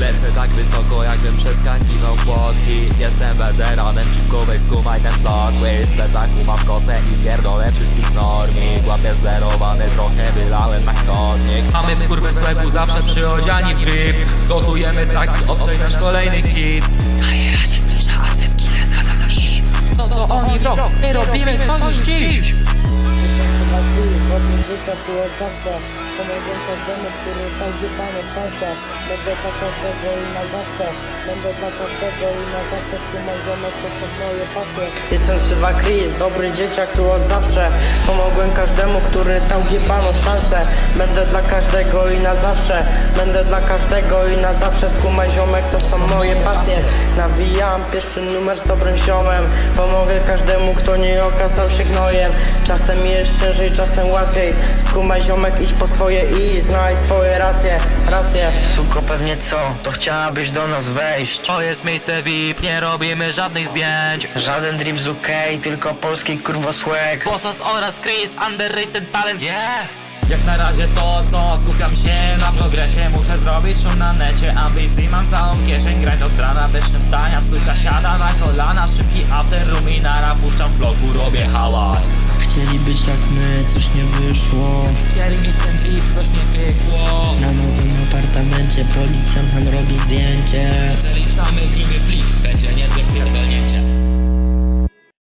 Lecę tak wysoko, jakbym przeskakiwał płotki Jestem weteranem, skumaj ten plot twist W plecaku mam kosę i pierdolę wszystkich normik Łapię zerowany, trochę wylałem na chodnik Mamy w kurwę sklepu zawsze przyodziani w Gotujemy taki obczaj nasz kolejny hit my robimy to dziś życia od zawsze każdemu, który szczęście Będę dla każdego i na zawsze. Będę dla każdego i na zawsze moje pasje. Jestem 3-2 Chris, dobry dzieciak tu od zawsze. Pomogłem każdemu, który dał panu szansę. Będę dla każdego i na zawsze. Będę dla każdego i na zawsze. Skumaj ziomek, to są moje pasje. Nawijam pierwszy numer z dobrym ziomem. Pomogę każdemu, kto nie okazał się gnojem. Czasem jest ciężej, czasem łatwiej Skumaj ziomek, idź po swoje i znaj swoje racje, racje. Suko pewnie co, to chciałabyś do nas wejść. To jest miejsce VIP, nie robimy żadnych zdjęć. Żaden drip z UK, tylko polski kurwosłek Bossos oraz Chris, underrated talent, yeah! Jak na razie to co, skupiam się na progresie. Muszę zrobić szum na necie, ambicji mam całą kieszeń. Grind od rana bez szczyptania, suka siada na kolana. Szybki after room i nara, puszczam w bloku, robię hałas Chcieli być jak my, coś nie wyszło. Chcieli mieć ten klip, coś nie pykło Na nowym apartamencie policjant nam robi zdjęcie. Zaliczamy grimy plik,